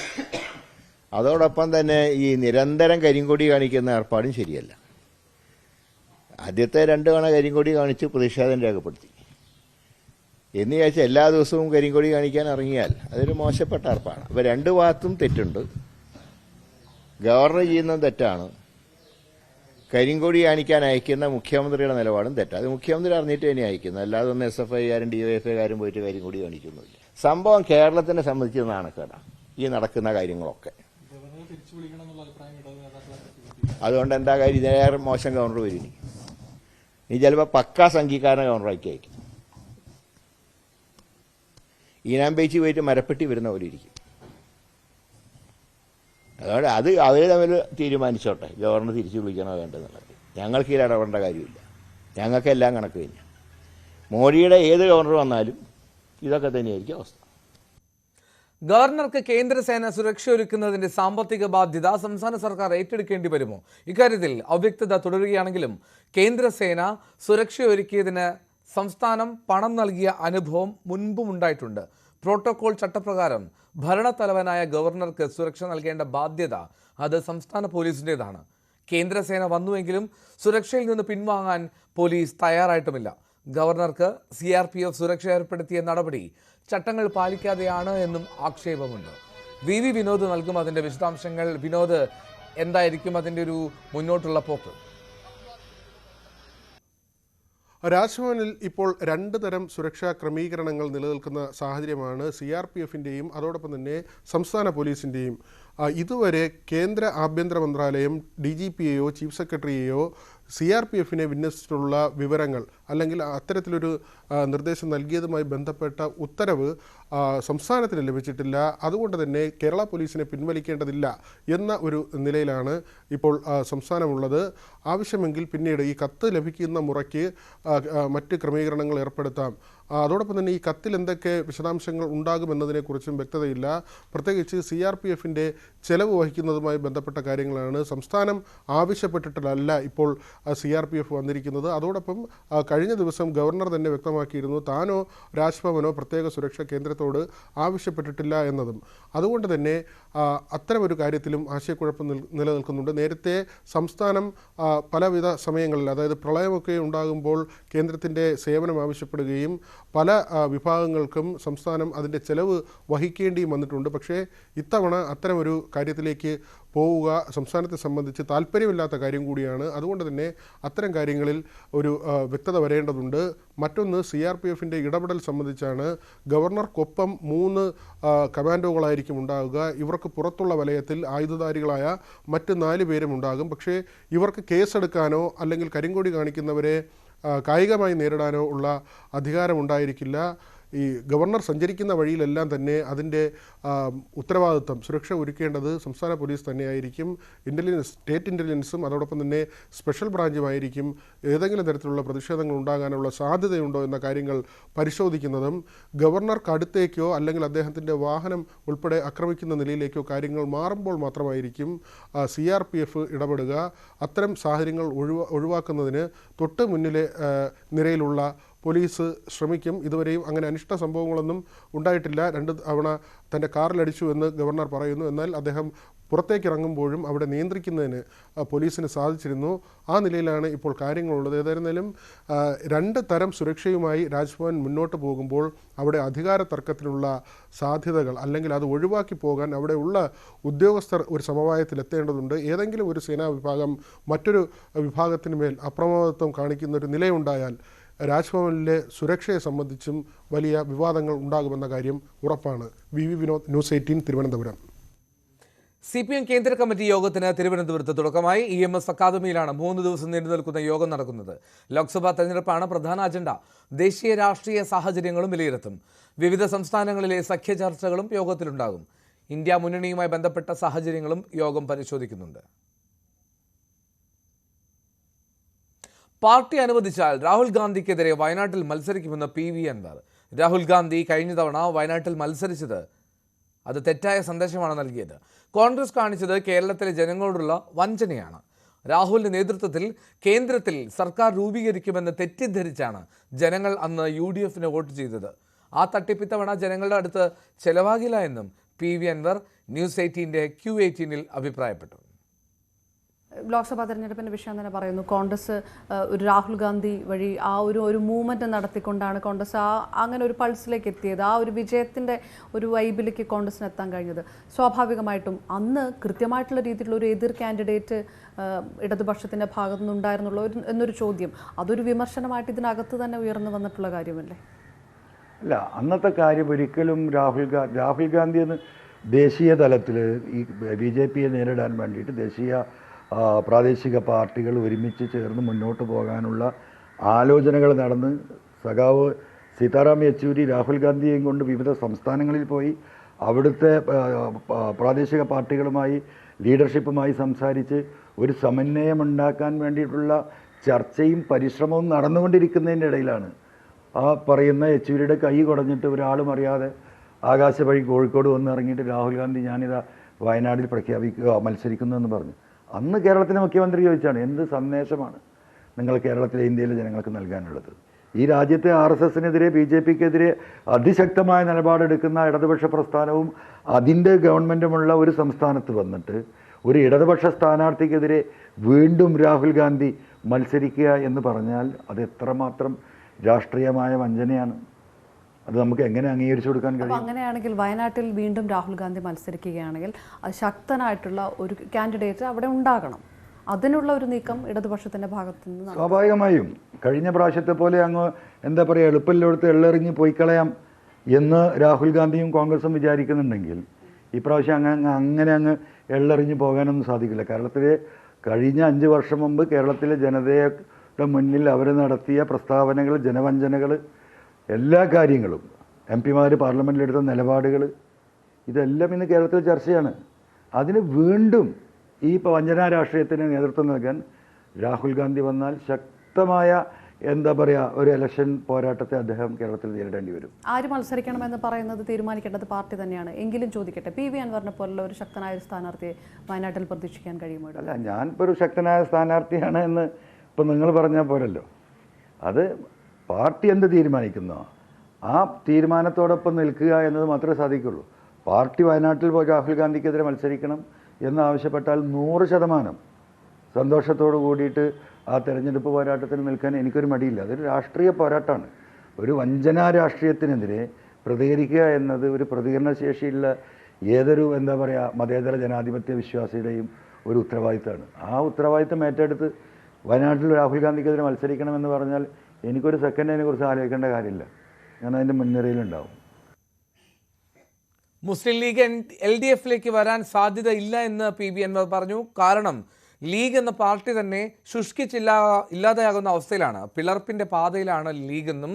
അതോടൊപ്പം തന്നെ ഈ നിരന്തരം കരിങ്കൊടി കാണിക്കുന്ന ഏർപ്പാടും ശരിയല്ല. ആദ്യത്തെ രണ്ട് തവണ കരിങ്കൊടി കാണിച്ച് പ്രതിഷേധം രേഖപ്പെടുത്തി. എന്ന് ചോദിച്ചാൽ എല്ലാ ദിവസവും കരിങ്കൊടി കാണിക്കാൻ ഇറങ്ങിയാൽ അതൊരു മോശപ്പെട്ട അർപ്പാണ് അപ്പോൾ രണ്ട് ഭാഗത്തും തെറ്റുണ്ട്. ഗവർണർ ചെയ്യുന്നതും തെറ്റാണ്. കരിങ്കൊടി കാണിക്കാൻ അയക്കുന്ന മുഖ്യമന്ത്രിയുടെ നിലപാടും തെറ്റാണ് അത് മുഖ്യമന്ത്രി അറിഞ്ഞിട്ട് തന്നെ അയക്കുന്നത്. അല്ലാതെ ഒന്ന് എസ് എഫ് ഐക്കാരും ഡി വൈ എഫ് ഐക്കാരും പോയിട്ട് കരിങ്കൊടി കാണിക്കുന്നില്ല സംഭവം കേരളത്തിനെ സംബന്ധിച്ച് നാണക്കേടാണ് ഈ നടക്കുന്ന കാര്യങ്ങളൊക്കെ. അതുകൊണ്ട് എന്താ കാര്യം? ഇതിനേറെ മോശം ഗവർണർ വരും ഇനി ചിലപ്പോൾ പക്കാ സംഘീകാരണ ഗവർണറാക്കി അയക്കും ഈനാം പേച്ചി പോയിട്ട് മരപ്പെട്ടി വരുന്ന പോലെ ഇരിക്കും. അതുകൊണ്ട് അത് അവർ തമ്മിൽ തീരുമാനിച്ചോട്ടെ. ഗവർണർ തിരിച്ചു വിളിക്കണോ വേണ്ടെന്നുള്ളത്. ഞങ്ങൾക്ക് ഇതിൽ ഇടപെടേണ്ട കാര്യമില്ല. ഞങ്ങൾക്കെല്ലാം കണക്ക് കഴിഞ്ഞു മോഡിയുടെ ഏത് ഗവർണർ വന്നാലും ഇതൊക്കെ തന്നെയായിരിക്കും അവസ്ഥ. ഗവർണർക്ക് കേന്ദ്രസേന സുരക്ഷ ഒരുക്കുന്നതിന്റെ സാമ്പത്തിക ബാധ്യത സംസ്ഥാന സർക്കാർ ഏറ്റെടുക്കേണ്ടി വരുമോ? ഇക്കാര്യത്തിൽ അവ്യക്തത തുടരുകയാണെങ്കിലും കേന്ദ്രസേന സുരക്ഷ ഒരുക്കിയതിന് സംസ്ഥാനം പണം നൽകിയ അനുഭവം മുൻപും ഉണ്ടായിട്ടുണ്ട്. പ്രോട്ടോകോൾ ചട്ടപ്രകാരം ഭരണത്തലവനായ ഗവർണർക്ക് സുരക്ഷ നൽകേണ്ട ബാധ്യത അത് സംസ്ഥാന പോലീസിന്റെതാണ് കേന്ദ്രസേന വന്നുവെങ്കിലും സുരക്ഷയിൽ നിന്ന് പിൻവാങ്ങാൻ പോലീസ് തയ്യാറായിട്ടുമില്ല. ഗവർണർക്ക് സി ആർ പി എഫ് സുരക്ഷ ഏർപ്പെടുത്തിയ നടപടി ചട്ടങ്ങൾ പാലിക്കാതെയാണ് എന്നും ആക്ഷേപമുണ്ട്. വി വി വിനോദ് നൽകും അതിന്റെ വിശദാംശങ്ങൾ. വിനോദ് എന്തായിരിക്കും അതിന്റെ ഒരു മുന്നോട്ടുള്ള പോക്ക്? രാജ്ഭവനിൽ ഇപ്പോൾ രണ്ട് തരം സുരക്ഷാ ക്രമീകരണങ്ങൾ നിലനിൽക്കുന്ന സാഹചര്യമാണ് സി ആർ പി എഫിന്റെയും അതോടൊപ്പം തന്നെ സംസ്ഥാന പോലീസിന്റെയും ഇതുവരെ കേന്ദ്ര ആഭ്യന്തര മന്ത്രാലയം ഡി ജി പിയെയോ ചീഫ് സെക്രട്ടറിയെയോ സി ആർ പി എഫിനെ വിന്യസിച്ചിട്ടുള്ള വിവരങ്ങൾ അല്ലെങ്കിൽ അത്തരത്തിലൊരു നിർദ്ദേശം നൽകിയതുമായി ബന്ധപ്പെട്ട ഉത്തരവ് സംസ്ഥാനത്തിന് ലഭിച്ചിട്ടില്ല. അതുകൊണ്ട് തന്നെ കേരള പോലീസിനെ പിൻവലിക്കേണ്ടതില്ല എന്ന ഒരു നിലയിലാണ് ഇപ്പോൾ സംസ്ഥാനമുള്ളത്. ആവശ്യമെങ്കിൽ പിന്നീട് ഈ കത്ത് ലഭിക്കുന്ന മുറയ്ക്ക് മറ്റ് ക്രമീകരണങ്ങൾ ഏർപ്പെടുത്താം. അതോടൊപ്പം തന്നെ ഈ കത്തിൽ എന്തൊക്കെ വിശദാംശങ്ങൾ ഉണ്ടാകുമെന്നതിനെക്കുറിച്ചും വ്യക്തതയില്ല. പ്രത്യേകിച്ച് സി ആർ പി എഫിന്റെ ചെലവ് വഹിക്കുന്നതുമായി ബന്ധപ്പെട്ട കാര്യങ്ങളാണ്. സംസ്ഥാനം ആവശ്യപ്പെട്ടിട്ടല്ല ഇപ്പോൾ സി ആർ പി എഫ് വന്നിരിക്കുന്നത്. അതോടൊപ്പം കഴിഞ്ഞ ദിവസം ഗവർണർ തന്നെ വ്യക്തമാക്കിയിരുന്നു താനോ രാജ്ഭവനോ പ്രത്യേക സുരക്ഷാ കേന്ദ്രത്തോട് ആവശ്യപ്പെട്ടിട്ടില്ല എന്നതും. അതുകൊണ്ട് തന്നെ അത്തരമൊരു കാര്യത്തിലും ആശയക്കുഴപ്പം നിൽ- നിലനിൽക്കുന്നുണ്ട്. നേരത്തെ സംസ്ഥാനം പലവിധ സമയങ്ങളിൽ അതായത് പ്രളയമൊക്കെ ഉണ്ടാകുമ്പോൾ കേന്ദ്രത്തിന്റെ സേവനം ആവശ്യപ്പെടുകയും പല വിഭാഗങ്ങൾക്കും സംസ്ഥാനം അതിന്റെ ചെലവ് വഹിക്കേണ്ടിയും വന്നിട്ടുണ്ട്. പക്ഷേ ഇത്തവണ അത്തരമൊരു കാര്യത്തിലേക്ക് പോവുക സംസ്ഥാനത്തെ സംബന്ധിച്ച് താല്പര്യമില്ലാത്ത കാര്യം കൂടിയാണ്. അതുകൊണ്ട് തന്നെ അത്തരം കാര്യങ്ങളിൽ ഒരു വ്യക്തത വരേണ്ടതുണ്ട്. മറ്റൊന്ന് സി ആർ പി എഫിന്റെ ഇടപെടൽ സംബന്ധിച്ചാണ് ഗവർണർക്കൊപ്പം മൂന്ന് കമാൻഡോകളായിരിക്കും ഉണ്ടാവുക. ഇവർക്ക് പുറത്തുള്ള വലയത്തിൽ ആയുധധാരികളായ മറ്റ് നാല് പേരും ഉണ്ടാകും. പക്ഷേ ഇവർക്ക് കേസെടുക്കാനോ അല്ലെങ്കിൽ കരിങ്കൊടി കാണിക്കുന്നവരെ കായികമായി നേരിടാനോ ഉള്ള അധികാരമുണ്ടായിരിക്കില്ല ഈ ഗവർണർ സഞ്ചരിക്കുന്ന വഴിയിലെല്ലാം തന്നെ അതിന്റെ ഉത്തരവാദിത്വം സുരക്ഷ ഒരുക്കേണ്ടത് സംസ്ഥാന പോലീസ് തന്നെയായിരിക്കും. ഇന്റലിജൻസ് സ്റ്റേറ്റ് ഇന്റലിജൻസും അതോടൊപ്പം തന്നെ സ്പെഷ്യൽ ബ്രാഞ്ചുമായിരിക്കും ഏതെങ്കിലും തരത്തിലുള്ള പ്രതിഷേധങ്ങൾ ഉണ്ടാകാനുള്ള സാധ്യതയുണ്ടോ എന്ന കാര്യങ്ങൾ പരിശോധിക്കുന്നതും ഗവർണർക്ക് അടുത്തേക്കോ അല്ലെങ്കിൽ അദ്ദേഹത്തിന്റെ വാഹനം ഉൾപ്പെടെ ആക്രമിക്കുന്ന നിലയിലേക്കോ കാര്യങ്ങൾ മാറുമ്പോൾ മാത്രമായിരിക്കും സി ആർ പി എഫ് ഇടപെടുക. അത്തരം സാഹചര്യങ്ങൾ ഒഴിവാ ഒഴിവാക്കുന്നതിന് തൊട്ട് മുന്നിലെ നിരയിലുള്ള പോലീസ് ശ്രമിക്കും. ഇതുവരെയും അങ്ങനെ അനിഷ്ട സംഭവങ്ങളൊന്നും ഉണ്ടായിട്ടില്ല. രണ്ട് തവണ തന്റെ കാറിലടിച്ചു എന്ന് ഗവർണർ പറയുന്നു. എന്നാൽ അദ്ദേഹം പുറത്തേക്ക് ഇറങ്ങുമ്പോഴും അവിടെ നിയന്ത്രിക്കുന്നതിന് പോലീസിന് സാധിച്ചിരുന്നു. ആ നിലയിലാണ് ഇപ്പോൾ കാര്യങ്ങളുള്ളത്. ഏതായിരുന്നാലും രണ്ട് തരം സുരക്ഷയുമായി രാജ്ഭവൻ മുന്നോട്ട് പോകുമ്പോൾ അവിടെ അധികാര തർക്കത്തിനുള്ള സാധ്യതകൾ അല്ലെങ്കിൽ അത് ഒഴിവാക്കി പോകാൻ അവിടെയുള്ള ഉദ്യോഗസ്ഥർ ഒരു സമവായത്തിൽ എത്തേണ്ടതുണ്ട്. ഏതെങ്കിലും ഒരു സേനാ വിഭാഗം മറ്റൊരു വിഭാഗത്തിന് മേൽ അപ്രമാദത്വം കാണിക്കുന്ന ഒരു നിലയുണ്ടായാൽ രാജ്ഭവനിലെ സുരക്ഷയെ സംബന്ധിച്ചും വലിയ വിവാദങ്ങൾ ഉണ്ടാകുമെന്ന കാര്യം ഉറപ്പാണ്. V V Vinod news eighteen Thiruvananthapuram. C P M കേന്ദ്ര കമ്മിറ്റി യോഗത്തിന് തിരുവനന്തപുരത്ത് തുടക്കമായി ഇ എം എസ് അക്കാദമിയിലാണ് മൂന്ന് ദിവസം നീണ്ടു നിൽക്കുന്ന യോഗം നടക്കുന്നത്. ലോക്സഭാ തെരഞ്ഞെടുപ്പാണ് പ്രധാന അജണ്ട. ദേശീയ രാഷ്ട്രീയ സാഹചര്യങ്ങളും വിലയിരുത്തും. വിവിധ സംസ്ഥാനങ്ങളിലെ സഖ്യ ചർച്ചകളും യോഗത്തിലുണ്ടാകും. ഇന്ത്യ മുന്നണിയുമായി ബന്ധപ്പെട്ട സാഹചര്യങ്ങളും യോഗം പരിശോധിക്കുന്നുണ്ട്. പാർട്ടി അനുവദിച്ചാൽ രാഹുൽ ഗാന്ധിക്കെതിരെ വയനാട്ടിൽ മത്സരിക്കുമെന്ന് പി വി അൻവർ. രാഹുൽ ഗാന്ധി കഴിഞ്ഞ തവണ വയനാട്ടിൽ മത്സരിച്ചത് അത് തെറ്റായ സന്ദേശമാണ് നൽകിയത്. കോൺഗ്രസ് കാണിച്ചത് കേരളത്തിലെ ജനങ്ങളോടുള്ള വഞ്ചനയാണ്. രാഹുലിന്റെ നേതൃത്വത്തിൽ കേന്ദ്രത്തിൽ സർക്കാർ രൂപീകരിക്കുമെന്ന് തെറ്റിദ്ധരിച്ചാണ് ജനങ്ങൾ അന്ന് യു ഡി എഫിന് വോട്ട് ചെയ്തത്. ആ തട്ടിപ്പിത്തവണ ജനങ്ങളുടെ അടുത്ത് ചെലവാകില്ല എന്നും പി വി അൻവർ ന്യൂസ് എയ്റ്റീന്റെ ക്യു എയ്റ്റീനിൽ അഭിപ്രായപ്പെട്ടു. ലോക്സഭാ തെരഞ്ഞെടുപ്പിന്റെ വിഷയം തന്നെ പറയുന്നു. കോൺഗ്രസ് ഒരു രാഹുൽ ഗാന്ധി വഴി ആ ഒരു ഒരു മൂവ്മെന്റ് നടത്തിക്കൊണ്ടാണ് കോൺഗ്രസ് ആ അങ്ങനെ ഒരു പൾസിലേക്ക് എത്തിയത്. ആ ഒരു വിജയത്തിന്റെ ഒരു വൈബിലേക്ക് കോൺഗ്രസിന് എത്താൻ കഴിഞ്ഞത്. സ്വാഭാവികമായിട്ടും അന്ന് കൃത്യമായിട്ടുള്ള രീതിയിലുള്ള ഒരു എതിർ കാൻഡിഡേറ്റ് ഇടതുപക്ഷത്തിന്റെ ഭാഗത്തു നിന്നുണ്ടായിരുന്നുള്ള ഒരു എന്നൊരു ചോദ്യം. അതൊരു വിമർശനമായിട്ട് ഇതിനകത്ത് തന്നെ ഉയർന്നു വന്നിട്ടുള്ള കാര്യമല്ലേ? അല്ല അന്നത്തെ കാര്യം ഒരിക്കലും രാഹുൽ ഗാന്ധി രാഹുൽ ഗാന്ധി എന്ന് ദേശീയ തലത്തിൽ ഈ ബി ജെ പിയെ നേരിടാൻ വേണ്ടിയിട്ട് ദേശീയ പ്രാദേശിക പാർട്ടികൾ ഒരുമിച്ച് ചേർന്ന് മുന്നോട്ട് പോകാനുള്ള ആലോചനകൾ നടന്ന് സഖാവ് സീതാറാം യെച്ചൂരി രാഹുൽ ഗാന്ധിയെയും കൊണ്ട് വിവിധ സംസ്ഥാനങ്ങളിൽ പോയി അവിടുത്തെ പ്രാദേശിക പാർട്ടികളുമായി ലീഡർഷിപ്പുമായി സംസാരിച്ച് ഒരു സമന്വയം ഉണ്ടാക്കാൻ വേണ്ടിയിട്ടുള്ള ചർച്ചയും പരിശ്രമവും നടന്നുകൊണ്ടിരിക്കുന്നതിന്റെ ഇടയിലാണ് ആ പറയുന്ന യെച്ചൂരിയുടെ കൈ കുടഞ്ഞിട്ട് ഒരാളും അറിയാതെ ആകാശ വഴി കോഴിക്കോട് വന്ന് ഇറങ്ങിയിട്ട് രാഹുൽ ഗാന്ധി ഞാനിതാ വയനാടിൽ പ്രഖ്യാപിക്കുക മത്സരിക്കുന്നു എന്ന് പറഞ്ഞു. അന്ന് കേരളത്തിലെ മുഖ്യമന്ത്രി ചോദിച്ചാണ് എന്ത് സന്ദേശമാണ് നിങ്ങൾ കേരളത്തിലെ ഇന്ത്യയിലെ ജനങ്ങൾക്ക് നൽകാനുള്ളത്? ഈ രാജ്യത്തെ ആർ എസ് എസിനെതിരെ ബി ജെ പിക്കെതിരെ അതിശക്തമായ നിലപാടെടുക്കുന്ന ഇടതുപക്ഷ പ്രസ്ഥാനവും അതിന്റെ ഗവൺമെന്റുമുള്ള ഒരു സംസ്ഥാനത്ത് വന്നിട്ട് ഒരു ഇടതുപക്ഷ സ്ഥാനാർത്ഥിക്കെതിരെ വീണ്ടും രാഹുൽ ഗാന്ധി മത്സരിക്കുക എന്ന് പറഞ്ഞാൽ അത് എത്രമാത്രം രാഷ്ട്രീയമായ വഞ്ചനയാണ്. അത് നമുക്ക് എങ്ങനെ അംഗീകരിച്ചു കൊടുക്കാൻ കഴിയും? അങ്ങനെയാണെങ്കിൽ വയനാട്ടിൽ വീണ്ടും രാഹുൽ ഗാന്ധി മത്സരിക്കുകയാണെങ്കിൽ ശക്തനായിട്ടുള്ള ഒരു കാൻഡിഡേറ്റ് അവിടെ ഉണ്ടാകണം. അതിനുള്ള ഒരു നീക്കം ഇടതുപക്ഷത്തിന്റെ ഭാഗത്തു നിന്ന് സ്വാഭാവികമായും കഴിഞ്ഞ പ്രാവശ്യത്തെ പോലെ അങ്ങ് എന്താ പറയുക എളുപ്പമില്ലെടുത്ത് എള്ളെറിഞ്ഞ് പോയി കളയാം എന്ന് രാഹുൽ ഗാന്ധിയും കോൺഗ്രസും വിചാരിക്കുന്നുണ്ടെങ്കിൽ ഇപ്രാവശ്യം അങ്ങ് അങ്ങ് അങ്ങനെ അങ്ങ് എള്ളെറിഞ്ഞ് പോകാനൊന്നും സാധിക്കില്ല. കേരളത്തിലെ കഴിഞ്ഞ അഞ്ച് വർഷം മുമ്പ് കേരളത്തിലെ ജനതയുടെ മുന്നിൽ അവർ നടത്തിയ പ്രസ്താവനകൾ ജനവഞ്ചനകൾ എല്ലാ കാര്യങ്ങളും. എം പിമാർ പാർലമെന്റിലെടുത്ത നിലപാടുകൾ ഇതെല്ലാം ഇന്ന് കേരളത്തിൽ ചർച്ചയാണ്. അതിന് വീണ്ടും ഈ വഞ്ചനാ രാഷ്ട്രീയത്തിന് നേതൃത്വം നൽകാൻ രാഹുൽ ഗാന്ധി വന്നാൽ ശക്തമായ എന്താ പറയുക ഒരു ഇലക്ഷൻ പോരാട്ടത്തെ അദ്ദേഹം കേരളത്തിൽ നേരിടേണ്ടി വരും. ആര് മത്സരിക്കണമെന്ന് പറയുന്നത് തീരുമാനിക്കേണ്ടത് പാർട്ടി തന്നെയാണ്. എങ്കിലും ചോദിക്കട്ടെ പി വി അൻവറിനെ പോലുള്ള ഒരു ശക്തനായ ഒരു സ്ഥാനാർത്ഥിയെ വയനാട്ടിൽ പ്രതീക്ഷിക്കാൻ കഴിയുമോ? അല്ല ഞാനിപ്പോൾ ഒരു ശക്തനായ സ്ഥാനാർത്ഥിയാണ് എന്ന് ഇപ്പം നിങ്ങൾ പറഞ്ഞാൽ പോരല്ലോ. അത് പാർട്ടി എന്ത് തീരുമാനിക്കുന്നോ? ആ തീരുമാനത്തോടൊപ്പം നിൽക്കുക എന്നത് മാത്രമേ സാധിക്കുള്ളൂ. പാർട്ടി വയനാട്ടിൽ രാഹുൽ ഗാന്ധിക്കെതിരെ മത്സരിക്കണം എന്നാവശ്യപ്പെട്ടാൽ നൂറ് ശതമാനം സന്തോഷത്തോടു കൂടിയിട്ട് ആ തെരഞ്ഞെടുപ്പ് പോരാട്ടത്തിന് നിൽക്കാൻ എനിക്കൊരു മടിയില്ല. അതൊരു രാഷ്ട്രീയ പോരാട്ടമാണ്. ഒരു വഞ്ചനാ രാഷ്ട്രീയത്തിനെതിരെ പ്രതികരിക്കുക എന്നത് ഒരു പ്രതികരണശേഷിയുള്ള ഏതൊരു എന്താ പറയുക മതേതര ജനാധിപത്യ വിശ്വാസിയുടെയും ഒരു ഉത്തരവാദിത്തമാണ്. ആ ഉത്തരവാദിത്തം ഏറ്റെടുത്ത് വയനാട്ടിൽ രാഹുൽ ഗാന്ധിക്കെതിരെ മത്സരിക്കണമെന്ന് പറഞ്ഞാൽ എനിക്കൊരു സെക്കൻഡ് അതിനെക്കുറിച്ച് ആലോചിക്കേണ്ട കാര്യമില്ല. ഞാൻ അതിന്റെ മുൻനിരയിലുണ്ടാവും. മുസ്ലിം ലീഗ് എൽ ഡി എഫിലേക്ക് വരാൻ സാധ്യത ഇല്ല എന്ന് പി ബി അൻവർ പറഞ്ഞു. കാരണം ലീഗ് എന്ന പാർട്ടി തന്നെ ശുഷ്കിച്ചില്ല ഇല്ലാതെയാകുന്ന അവസ്ഥയിലാണ്. പിളർപ്പിന്റെ പാതയിലാണ് ലീഗെന്നും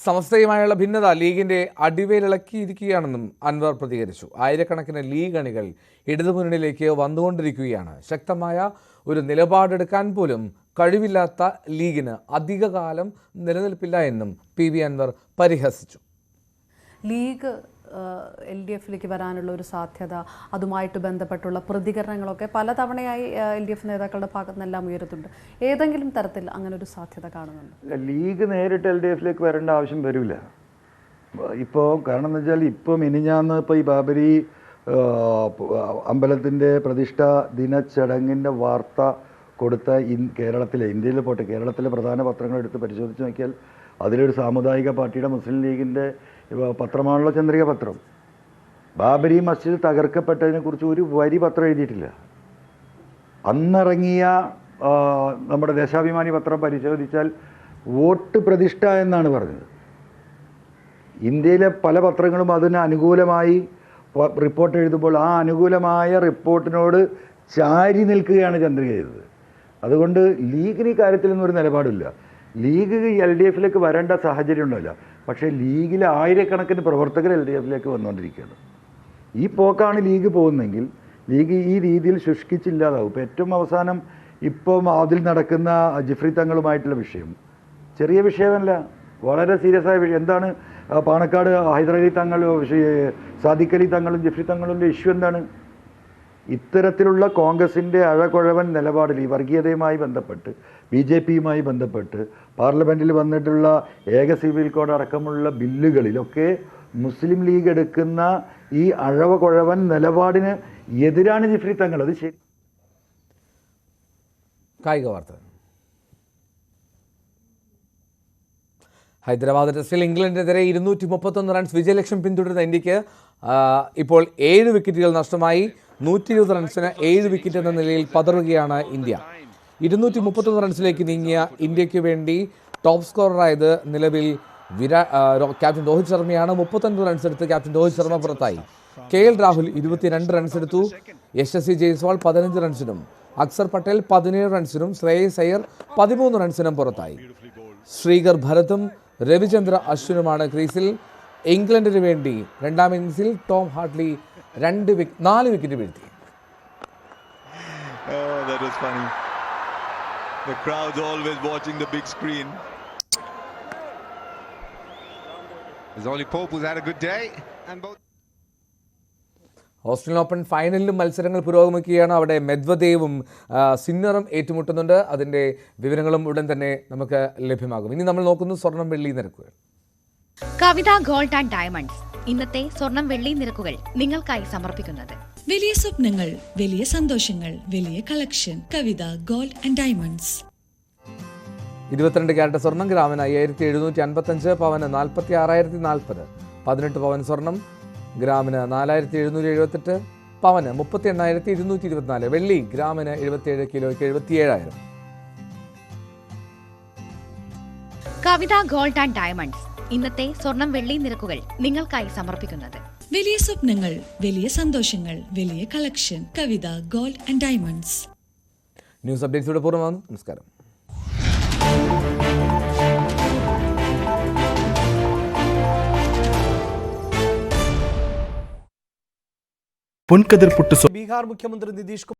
സമസ്തയുമായുള്ള ഭിന്നത ലീഗിന്റെ അടിവേലിളക്കിയിരിക്കുകയാണെന്നും അൻവർ പ്രതികരിച്ചു. ആയിരക്കണക്കിന് ലീഗ് അണികൾ ഇടതുമുന്നണിയിലേക്ക് വന്നുകൊണ്ടിരിക്കുകയാണ്. ശക്തമായ ഒരു നിലപാടെടുക്കാൻ പോലും കഴിവില്ലാത്ത ലീഗിന് അധികകാലം നിലനിൽപ്പില്ല എന്നും പി വി അൻവർ പരിഹസിച്ചു. ലീഗ് എൽ ഡി എഫിലേക്ക് വരാനുള്ള ഒരു സാധ്യത അതുമായിട്ട് ബന്ധപ്പെട്ടുള്ള പ്രതികരണങ്ങളൊക്കെ പലതവണയായി എൽ ഡി എഫ് നേതാക്കളുടെ ഭാഗത്തു നിന്നെല്ലാം ഉയരുന്നുണ്ട്. ഏതെങ്കിലും തരത്തിൽ അങ്ങനെ ഒരു സാധ്യത കാണുന്നുണ്ട്? ലീഗ് നേരിട്ട് എൽ ഡി എഫിലേക്ക് വരേണ്ട ആവശ്യം വരില്ല. ഇപ്പോൾ കാരണം എന്ന് വെച്ചാൽ ഇപ്പോൾ മിനിഞ്ഞാന്ന് ഇപ്പോൾ ഈ ബാബരി അമ്പലത്തിന്റെ പ്രതിഷ്ഠാ ദിനച്ചടങ്ങിന്റെ വാർത്ത കൊടുത്ത ഇൻ കേരളത്തിലെ ഇന്ത്യയിൽ പോട്ടെ കേരളത്തിലെ പ്രധാന പത്രങ്ങൾ എടുത്ത് പരിശോധിച്ച് നോക്കിയാൽ അതിലൊരു സാമുദായിക പാർട്ടിയുടെ മുസ്ലിം ലീഗിന്റെ പത്രമാണല്ലോ ചന്ദ്രിക പത്രം. ബാബരി മസ്ജിദ് തകർക്കപ്പെട്ടതിനെക്കുറിച്ച് ഒരു വരി പത്രം എഴുതിയിട്ടില്ല. അന്നിറങ്ങിയ നമ്മുടെ ദേശാഭിമാനി പത്രം പരിശോധിച്ചാൽ വോട്ട് പ്രതിഷ്ഠ എന്നാണ് പറഞ്ഞത്. ഇന്ത്യയിലെ പല പത്രങ്ങളും അതിന് അനുകൂലമായി റിപ്പോർട്ട് എഴുതുമ്പോൾ ആ അനുകൂലമായ റിപ്പോർട്ടിനോട് ചാരി നിൽക്കുകയാണ് ചന്ദ്രിക ചെയ്തത്. അതുകൊണ്ട് ലീഗിന് ഈ ഒരു നിലപാടില്ല. ലീഗ് എൽ ഡി എഫിലേക്ക് വരേണ്ട സാഹചര്യം ഉണ്ടാവില്ല പക്ഷേ ലീഗിലെ ആയിരക്കണക്കിന് പ്രവർത്തകർ എൽ ഡി എഫിലേക്ക് വന്നുകൊണ്ടിരിക്കുകയാണ്. ഈ പോക്കാണ് ലീഗ് പോകുന്നതെങ്കിൽ ലീഗ് ഈ രീതിയിൽ ശുഷ്കിച്ചില്ലാതാവും. ഇപ്പോൾ ഏറ്റവും അവസാനം ഇപ്പം അതിൽ നടക്കുന്ന ജിഫ്രി തങ്ങളുമായിട്ടുള്ള വിഷയം. ചെറിയ വിഷയമല്ല. വളരെ സീരിയസ് ആയ വിഷയം. എന്താണ് പാണക്കാട് ഹൈദരലി തങ്ങളും സാദിഖലി തങ്ങളും ജഫ്രി തങ്ങളുടെ ഇഷ്യൂ എന്താണ്? ഇത്തരത്തിലുള്ള കോൺഗ്രസിന്റെ അഴകുഴവൻ നിലപാടിൽ ഈ വർഗീയതയുമായി ബന്ധപ്പെട്ട് ബി ജെ പിയുമായി ബന്ധപ്പെട്ട് പാർലമെന്റിൽ വന്നിട്ടുള്ള ഏക സിവിൽ കോഡ് അടക്കമുള്ള ബില്ലുകളിലൊക്കെ മുസ്ലിം ലീഗ് എടുക്കുന്ന ഈ അഴവ കുഴവൻ നിലപാടിന് എതിരാണ് ജിഫ്രി തങ്ങൾ. അത് ശരി. കായിക വാർത്ത. ഹൈദരാബാദ് ടെസ്റ്റിൽ ഇംഗ്ലണ്ടിനെതിരെ ഇരുന്നൂറ്റി മുപ്പത്തൊന്ന് റൺസ് വിജയലക്ഷ്യം പിന്തുടരുന്ന ഇന്ത്യയ്ക്ക് ഇപ്പോൾ ഏഴ് വിക്കറ്റുകൾ നഷ്ടമായി. നൂറ്റി ഇരുപത് റൺസിന് ഏഴ് വിക്കറ്റ് എന്ന നിലയിൽ പതറുകയാണ് ഇന്ത്യ. ഇരുന്നൂറ്റി മുപ്പത്തൊന്ന് റൺസിലേക്ക് നീങ്ങിയ ഇന്ത്യയ്ക്ക് വേണ്ടി ടോപ്പ് സ്കോററായത് നിലവിൽ വിരാ ക്യാപ്റ്റൻ രോഹിത് ശർമ്മയാണ്. മുപ്പത്തൊൻപത് റൺസ് എടുത്ത് ക്യാപ്റ്റൻ രോഹിത് ശർമ്മ പുറത്തായി. കെ എൽ രാഹുൽ ഇരുപത്തിരണ്ട് റൺസ് എടുത്തു. യശസ്വി ജയ്സ്വാൾ പതിനഞ്ച് റൺസിനും അക്സർ പട്ടേൽ പതിനേഴ് റൺസിനും ശ്രേയസ് അയ്യർ പതിമൂന്ന് റൺസിനും പുറത്തായി. ശ്രീകർ ഭരതും രവിചന്ദ്ര അശ്വിനുമാണ് ക്രീസിൽ ഇംഗ്ലണ്ടിന് വേണ്ടി രണ്ടാം ഇന്നിംഗ്സിൽ ടോം ഹാർട്ട്ലി രണ്ട് നാല് വിക്കറ്റ് വീഴ്ത്തി Oh, that was funny. The crowd's always watching the big screen. There's Ollie Pope who's had a good day, and both. Australian open ഫൈനലിലും മത്സരങ്ങൾ പുരോഗമിക്കുകയാണ്. അവിടെ മെദ്വദേവും സിന്നറും ഏറ്റുമുട്ടുന്നുണ്ട്. അതിന്റെ വിവരങ്ങളും ഉടൻ തന്നെ നമുക്ക് ലഭ്യമാകും. ഇനി നമ്മൾ നോക്കുന്നു സ്വർണം വെള്ളി നിരക്കുകൾ. Kavitha gold and diamonds. ഇന്നത്തെ സ്വർണം വെള്ളി നിരക്കുകൾ നിങ്ങൾക്കായി സമർപ്പിക്കുന്നത്. വലിയ സ്വപ്നങ്ങൾ വലിയ സന്തോഷങ്ങൾ വലിയ collection. Kavitha gold and diamonds. ഇരുപത്തിരണ്ട് ക്യാരറ്റ് സ്വർണം ഗ്രാമിന് അയ്യായിരത്തി എഴുന്നൂറ്റി അൻപത്തഞ്ച് പവന് നാൽപ്പത്തി ആറായിരത്തി നാൽപ്പത്. പതിനെട്ട് പവൻ സ്വർണം ഗ്രാമിന് നാലായിരത്തി എഴുന്നൂറ്റി എഴുപത്തെട്ട് പവന് മുപ്പത്തി എണ്ണായിരത്തി ഇരുന്നൂറ്റി ഇരുപത്തിനാല് വെള്ളി ഗ്രാമിന് എഴുപത്തിയേഴ് കിലോയ്ക്ക് എഴുപത്തിയേഴായിരം. Kavitha gold and diamonds. ഇന്നത്തെ സ്വർണം വെള്ളി നിരക്കുകൾ നിങ്ങൾക്കായി സമർപ്പിക്കുന്നത്. വലിയ സ്വപ്നങ്ങൾ വലിയ സന്തോഷങ്ങൾ വലിയ collection. Kavitha gold and diamonds. News അപ്ഡേറ്റ്സിലൂടെ പൂർണമാകുന്നു. നമസ്കാരം. പൊൻകതിർ പുട്ട് ബീഹാർ മുഖ്യമന്ത്രി നിതീഷ്